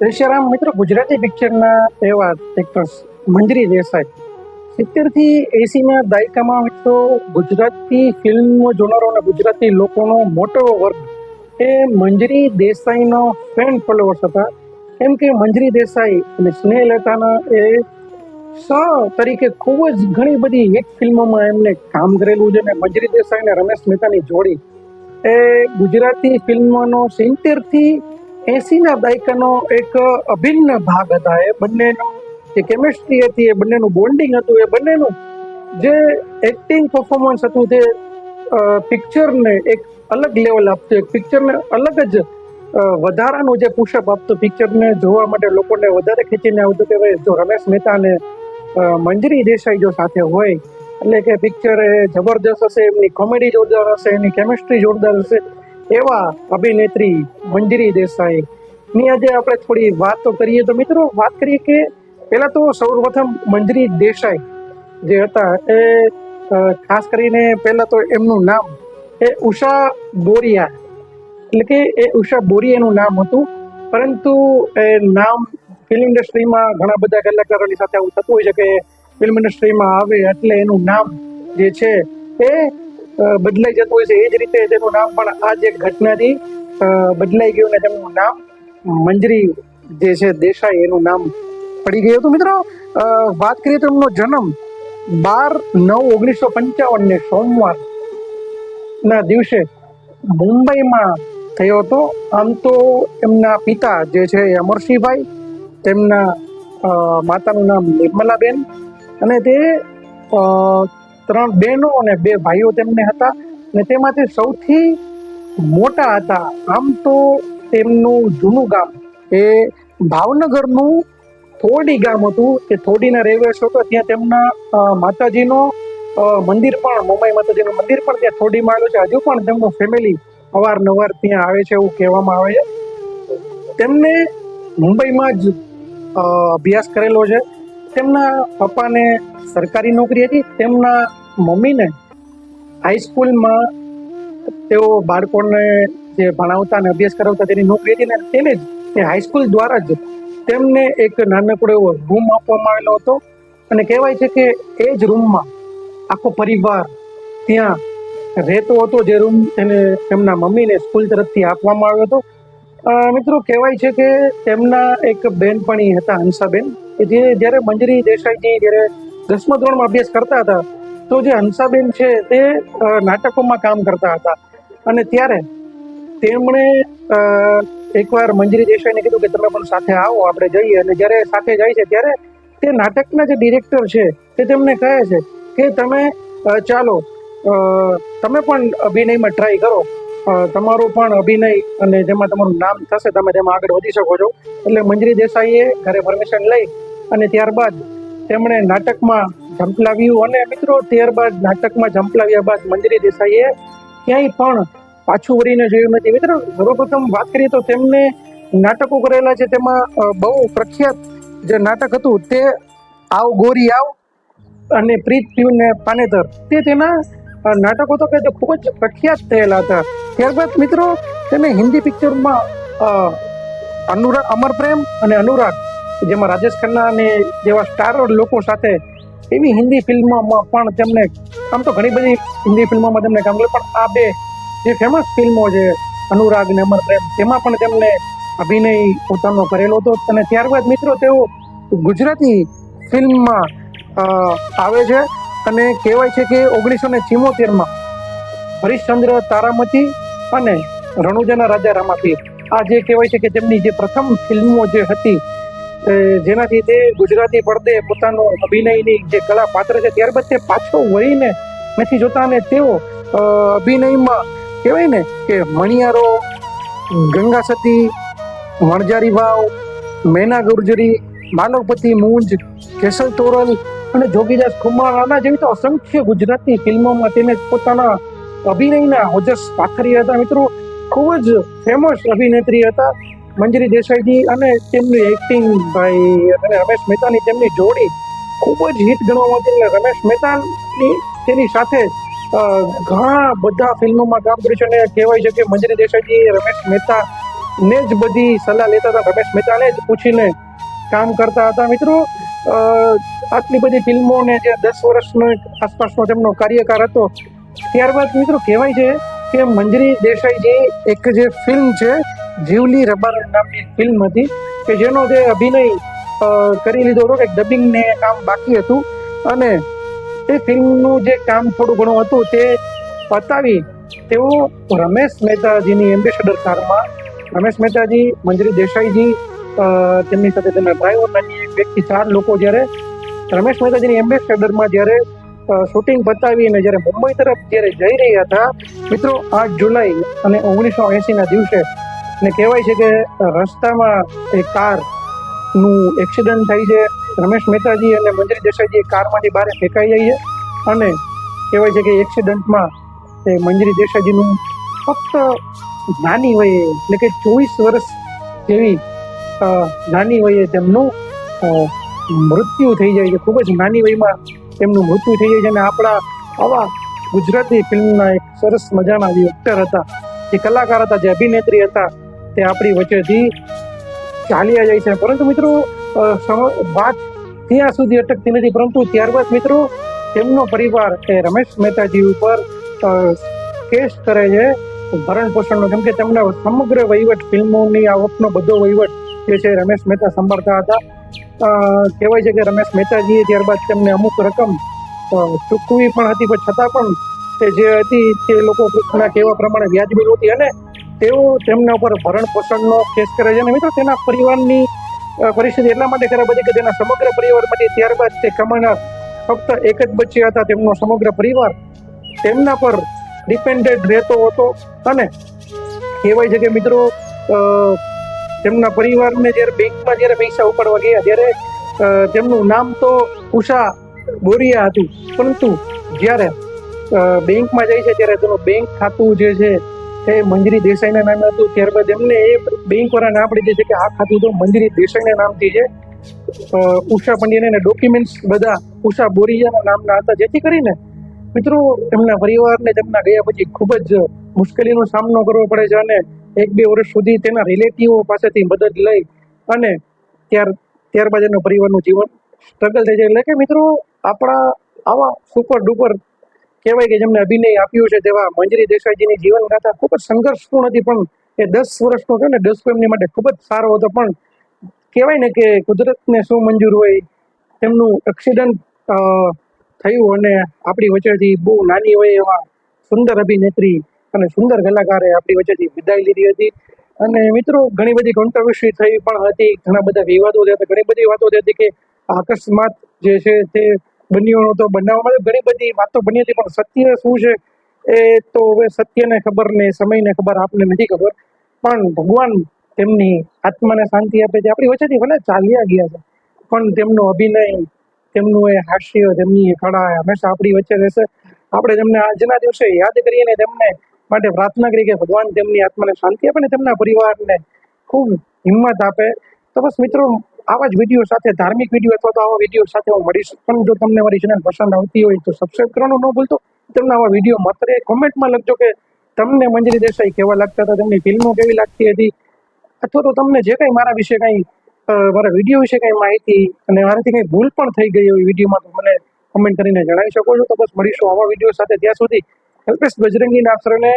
દૃશ્યરામ મિત્રો, ગુજરાતી પિક્ચરના એવા એક્ટર્સ મંજરી દેસાઈ. સિત્તેરથી એંસીના દાયકામાં મિત્રો ગુજરાતી ફિલ્મ જોનારો અને ગુજરાતી લોકોનો મોટો વર્ગ એ મંજરી દેસાઈનો ફેન ફોલોવર્સ હતા. કેમ કે મંજરી દેસાઈ અને સ્નેહલતાના એ સ તરીકે ખૂબ જ ઘણી બધી હિટ ફિલ્મોમાં એમને કામ કરેલું છે અને મંજરી દેસાઈ અને રમેશ મહેતાની જોડી. એ ગુજરાતી ફિલ્મનો સિત્તેરથી એંસીના દાયકાનો એક અભિન્ન ભાગ હતા. એ બંનેનો જે કેમિસ્ટ્રી હતી, એ બંનેનું બોન્ડિંગ હતું, એ બંનેનું જે એક્ટિંગ પરફોર્મન્સ હતું, તે પિક્ચરને એક અલગ લેવલ આપતું, એક પિક્ચરને અલગ જ વધારાનું જે પુશઅપ આપતું પિક્ચરને જોવા માટે લોકોને વધારે ખેંચીને આવતું કે ભાઈ જો રમેશ મહેતા અને મંજરી દેસાઈ જો સાથે હોય, એટલે કે પિક્ચર એ જબરદસ્ત હશે, એમની કોમેડી જોરદાર હશે, એની કેમિસ્ટ્રી જોરદાર હશે એવા અભિનેત્રી મંજરી દેસાઈ. ની આજે આપણે થોડી વાત કરીએ. તો મિત્રો, વાત કરીએ કે પહેલાં તો સૌપ્રથમ મંજરી દેસાઈ જે હતા એ ખાસ કરીને પહેલાં તો એમનું નામ એ ઉષા બોરિયા. એટલે કે એ ઉષા બોરિયાનું નામ હતું. પરંતુ એ નામ ફિલ્મ ઇન્ડસ્ટ્રીમાં ઘણા બધા કલાકારોની સાથે આવું થતું હોય છે કે ફિલ્મ ઇન્ડસ્ટ્રીમાં આવે એટલે એનું નામ જે છે એ બદલાઈ જતું હોય છે. એ જ રીતે તેનું નામ પણ આ જે ઘટનાથી બદલાઈ ગયું અને તેમનું નામ મંજરી જે છે દેસાઈ, એનું નામ પડી ગયું હતું. મિત્રો વાત કરીએ તો એમનો જન્મ બાર નવ ઓગણીસો પંચાવન ને સોમવાર ના દિવસે મુંબઈમાં થયો હતો. આમ તો એમના પિતા જે છે અમરસિંહભાઈ, તેમના માતાનું નામ નિર્મલાબેન અને તે ત્રણ બહેનો અને બે ભાઈઓ તેમને હતા અને તેમાંથી સૌથી મોટા હતા. આમ તો તેમનું જૂનું ગામ એ ભાવનગરનું થોડી ગામ હતું. કે થોડીના રહેવાસ હતો. ત્યાં તેમના માતાજીનો મંદિર પણ, મુંબઈ માતાજીનું મંદિર પણ ત્યાં થોડીમાં આવેલું છે. હજુ પણ તેમનું ફેમિલી અવારનવાર ત્યાં આવે છે એવું કહેવામાં આવે છે. તેમને મુંબઈમાં જ અભ્યાસ કરેલો છે. તેમના પપ્પાને સરકારી નોકરી હતી, તેમના મમ્મીને હાઈસ્કૂલમાં તેઓ બાળકોને જે ભણાવતા અને અભ્યાસ કરાવતા તેની નોકરી હતી અને તેને જ તે હાઈસ્કૂલ દ્વારા જ તેમને એક નાનકડો એવો રૂમ આપવામાં આવેલો હતો. અને કહેવાય છે કે એ જ રૂમમાં આખો પરિવાર ત્યાં રહેતો હતો, જે રૂમ એને તેમના મમ્મીને સ્કૂલ તરફથી આપવામાં આવ્યો હતો. મિત્રો, કહેવાય છે કે તેમના એક બેનપણી હતા હંસાબેન. કે જે જ્યારે મંજરી દેસાઈજી જ્યારે દસમા ધોરણમાં અભ્યાસ કરતા હતા, તો જે હંસાબેન છે તે નાટકોમાં કામ કરતા હતા. અને ત્યારે તેમણે એકવાર મંજરી દેસાઈને કીધું કે તમે પણ સાથે આવો, આપણે જઈએ. અને જ્યારે સાથે જાય છે ત્યારે તે નાટકના જે ડિરેક્ટર છે તે તેમને કહે છે કે તમે ચાલો તમે પણ અભિનયમાં ટ્રાય કરો. તમારું પણ અભિનય અને જેમાં તમારું નામ થશે, તમે તેમાં આગળ વધી શકો છો. એટલે મંજરી દેસાઈએ ઘરે પરમિશન લઈ અને ત્યારબાદ તેમણે નાટકમાં ઝંપલાવ્યું અને મિત્રો, ત્યારબાદ નાટકમાં ઝંપલાવ્યા બાદ મંજરી દેસાઈએ ક્યાંય પણ પાછું વળીને જોયું નથી. મિત્રો, સર્વપ્રથમ વાત કરીએ તો તેમને નાટકો કરેલા છે. તેમાં બહુ પ્રખ્યાત જે નાટક હતું તે આવ ગોરી આવ અને પ્રીત પ્યુન ને પાનેતર. તે તેના નાટકો તો કે જે ખૂબ જ પ્રખ્યાત થયેલા હતા. ત્યારબાદ મિત્રો, તેને હિન્દી પિક્ચરમાં અનુરાગ અમર પ્રેમ અને અનુરાગ જેમાં રાજેશ ખન્ના અને જેવા સ્ટાર લોકો સાથે એવી હિન્દી ફિલ્મોમાં પણ તેમને, આમ તો ઘણી બધી હિન્દી ફિલ્મોમાં તેમને કામ કર્યું, પણ આ બે જે ફેમસ ફિલ્મો છે, અનુરાગ ને અમર પ્રેમ, તેમાં પણ તેમને અભિનય પોતાનો કરેલો હતો. અને ત્યારબાદ મિત્રો તેઓ ગુજરાતી ફિલ્મમાં આવે છે અને કહેવાય છે કે ઓગણીસો ને ચિમોતેરમાં હરિશ્ચંદ્ર તારામતી અને રણુજાના રાજા રામાપીર. આ જે કહેવાય છે કે તેમની જે પ્રથમ ફિલ્મો જે હતી જેનાથી તે ગુજરાતી પડદે પોતાનો અભિનયની જે કલા પાત્ર છે, ત્યારબાદ તે પાછો વળીને નથી જોતા અને તેઓ અભિનયમાં કહેવાય ને કે મણિયારો ગંગા સતી વણજારી વાવ, મેના ગુર્જરી માનવપતિ મૂંજ કેસલ તોરલ અને જોગીદાસ ખુમાર આના જેવી તો અસંખ્ય ગુજરાતી ફિલ્મોમાં તેને પોતાના અભિનયના ઓજસ પાથરી હતા. મિત્રો, ખૂબ જ ફેમસ અભિનેત્રી હતા. મંજરી દેસાઈજી અને તેમની એક્ટિંગ ભાઈ અને રમેશ મહેતાની તેમની જોડી ખૂબ જ હિટ ગણવામાં આવતી એટલે રમેશ મહેતાની તેની સાથે ઘણા બધા ફિલ્મોમાં કામ કર્યું છે અને કહેવાય છે કે મંજરી દેસાઈજી, રમેશ મહેતા ને જ બધી સલાહ લેતા હતા. રમેશ મહેતાને જ પૂછીને કામ કરતા હતા. મિત્રો આટલી બધી ફિલ્મો ને જે દસ વર્ષનો આસપાસનો તેમનો કાર્યકાળ હતો, ત્યારબાદ મિત્રો કહેવાય છે કે મંજરી દેસાઈજી એક જે ફિલ્મ છે જીવલી રબર નામની ફિલ્મ હતી કે જેનો જે અભિનય કરી લીધો હતો કે ડબિંગ ને કામ બાકી હતું. અને તે ફિલ્મનું જે કામ થોડું ઘણું હતું તે પતાવી તેઓ રમેશ મહેતાજીની એમ્બેસેડર કારમાં. રમેશ મહેતાજી, મંજરી દેસાઈજી તેમની સાથે તેમના ડ્રાઈવર એક વ્યક્તિ, ચાર લોકો જ્યારે રમેશ મહેતાજીની એમ્બેસેડરમાં જ્યારે શૂટિંગ પતાવી અને જ્યારે મુંબઈ તરફ જ્યારે જઈ રહ્યા હતા, મિત્રો, આઠ જુલાઈ અને ઓગણીસો એંસીના દિવસે ને કહેવાય છે કે રસ્તામાં એ કારનું એક્સિડન્ટ થાય છે. રમેશ મહેતાજી અને મંજરી દેસાઈજી કારમાંથી બહાર ફેંકાઈ જાય છે અને કહેવાય છે કે એક્સિડન્ટમાં એ મંજરી દેસાઈજીનું ફક્ત નાની વયે એટલે કે ચોવીસ વર્ષ જેવી નાની વયે તેમનું મૃત્યુ થઈ જાય છે. ખૂબ જ નાની વયમાં તેમનું મૃત્યુ થઈ જાય છે અને આપણા આવા ગુજરાતી ફિલ્મના એક સરસ મજાના જે એક્ટર હતા. જે કલાકાર હતા, જે અભિનેત્રી હતા. તે આપણી વચ્ચેથી ચાલ્યા જાય છે. પરંતુ મિત્રો વાત ત્યાં સુધી અટકતી નથી. પરંતુ ત્યારબાદ મિત્રો, તેમનો પરિવાર એ રમેશ મહેતાજી ઉપર કેસ કરે છે ભરણ પોષણનો. કેમ કે તેમના સમગ્ર વહીવટ, ફિલ્મોની આવકનો બધો વહીવટ જે છે રમેશ મહેતા સંભાળતા હતા. કહેવાય છે કે રમેશ મહેતાજીએ ત્યારબાદ તેમને અમુક રકમ ચૂકવી પણ હતી. પણ છતાં પણ તે જે હતી તે લોકો કેવા પ્રમાણે વ્યાજબી નહોતી અને તેઓ તેમના ઉપર ભરણ પોષણનો કેસ કરે છે. અને મિત્રો, તેના પરિવારની પરિસ્થિતિ એટલા માટે ખરાબ હતી કે તેના સમગ્ર પરિવાર માટે ત્યારબાદ તે કમાનાર ફક્ત એક જ બચ્ચી હતા. તેમનો સમગ્ર પરિવાર તેમના પર ડિપેન્ડેડ રહેતો હતો. અને કહેવાય છે કે મિત્રો તેમના પરિવારને જ્યારે બેંકમાં જ્યારે પૈસા ઉપાડવા ગયા, ત્યારે તેમનું નામ તો ઉષા બોરિયા હતું. પરંતુ જ્યારે બેંકમાં જાય છે, ત્યારે તેનું બેંક ખાતું જે છે તે મંજરી દેસાઈના નામે હતું. ત્યારબાદ એમને એ બેંક વાળા ના પડી દે છે કે આ ખાતું તો મંજરી દેસાઈના નામથી છે. ઉષા પંડ્યાને ડોક્યુમેન્ટ્સ બધા ઉષા બોરિયાના નામના હતા. જેથી કરીને મિત્રો તેમના પરિવારને તેમના ગયા પછી ખૂબ જ મુશ્કેલીનો સામનો કરવો પડે છે અને એક બે વર્ષ સુધી તેના રિલેટિવો પાસેથી મદદ લઈ અને ત્યાર, ત્યારબાદ એના પરિવારનું જીવન સ્ટ્રગલ થઈ જાય. એટલે કે મિત્રો, આપણા આવા સુપર ડુપર કહેવાય કે જેમને અભિનય આપ્યું છે તેવા મંજરી દેસાઈજીની જીવન ગાથા ખૂબ જ સંઘર્ષપૂર્ણ હતી, પણ એ દસ વર્ષનો કહે ને, દસ એમની માટે ખૂબ જ સારો હતો. પણ કહેવાય ને કે કુદરતને શું મંજૂર હોય, તેમનું એક્સિડન્ટ થયું અને આપણી વચ્ચેથી બહુ નાની હોય એવા સુંદર અભિનેત્રી અને સુંદર કલાકારે આપણી વચ્ચેથી વિદાય લીધી હતી. અને મિત્રો, ઘણી બધી કોન્ટ્રોવર્સી થઈ પણ હતી, ઘણા બધા વિવાદો થયા હતા. ઘણી બધી વાતો હતી કે અકસ્માત જે છે તે બન્યો નહોતો બનાવવામાં ઘણી બધી વાતો બની હતી, પણ સત્ય શું છે એ તો હવે સત્યને ખબર ને સમયને ખબર આપને નથી ખબર. પણ ભગવાન તેમની આત્માને શાંતિ આપે છે. આપણી વચ્ચેથી ભલે ચાલ્યા ગયા છે, પણ તેમનો અભિનય, તેમનું એ હાસ્ય, તેમની એ કળા હંમેશા આપણી વચ્ચે રહેશે. આપણે તેમને આજના દિવસે યાદ કરીએ ને તેમને માટે પ્રાર્થના કરી કે ભગવાન તેમની આત્માને શાંતિ આપે ને તેમના પરિવારને ખૂબ હિંમત આપે. તો બસ મિત્રો આવા જ વીડિયો સાથે, ધાર્મિક વીડિયો અથવા તો આવા વીડિયો સાથે હું મળીશ. પણ જો તમને મારી ચેનલ પસંદ આવતી હોય તો સબસ્ક્રાઈબ કરવાનું ન ભૂલતો. તમને આવા વીડિયો માત્ર કોમેન્ટમાં લખજો કે તમને મંજરી દેસાઈ કેવા લાગતા હતા, તેમની ફિલ્મો કેવી લાગતી હતી, અથવા તો તમને જે કંઈ મારા વિશે કંઈ મારા વીડિયો વિશે કંઈ માહિતી અને મારાથી કંઈ ભૂલ પણ થઈ ગઈ હોય વિડીયોમાં તો મને કમેન્ટ કરીને જણાવી શકો છો. તો બસ મળીશું આવા વીડિયો સાથે. ત્યાં સુધી કલ્પેશ બજરંગીના અક્ષરને